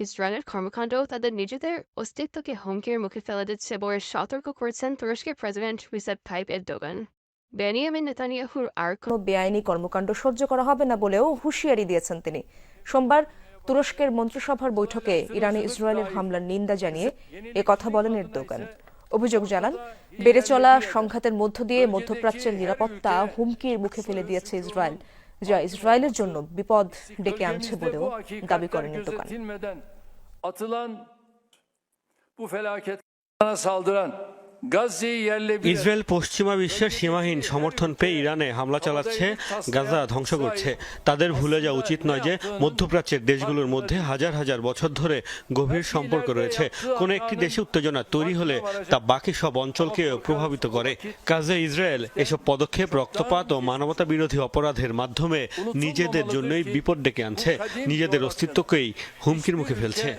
ইসরায়েলের কর্মকাণ্ড তাদের নিজেদের অস্তিত্বকে হুমকির মুখে ফেলে দিচ্ছে বলে সতর্ক করেছেন তুরস্কের president Recep Tayyip Erdogan Benjamin নেতানিয়াহুর আর কোনো বেআইনি কর্মকাণ্ড সহ্য করা হবে না বলেও হুঁশিয়ারি দিয়েছেন তিনি। সোমবার তুরস্কের মন্ত্রিসভার বৈঠকে ইরানে ইসরায়েলের হামলার নিন্দা জানিয়ে এ কথা বলেন এরদোগান অভিযোগ জানান, বেড়ে চলা সংঘাতের মধ্য দিয়ে মধ্যপ্রাচ্যের নিরাপত্তা হুমকির মুখে ফেলে দিয়েছে ইসরায়েল। যা ইসরায়েলের জন্য বিপদ ডেকে আনছে বলেও দাবি করেন Erdogan Atılan bu felaket Israel পশ্চিমা বিশ্বের সীমাহীন সমর্থন পেয়ে ইরানে হামলা চালাচ্ছে গাজা ধ্বংস করছে। তাদের ভুলে যাওয়া উচিত নয় যে মধ্যপ্রাচ্যের দেশগুলোর মধ্যে হাজার হাজার বছর ধরে গভীর সম্পর্ক রয়েছে। কোনো একটি দেশে উত্তেজনা তৈরি হলে তা বাকি সব অঞ্চলকে প্রভাবিত করে। কাজে ইসরায়েল এসব পদক্ষেপ রক্তপাত ও মানবতা বিরোধী অপরাধের মাধ্যমে নিজেদের জন্যই বিপদ ডেকে আনছে। নিজেদের অস্তিত্বকেই হুমকির মুখে ফেলছে।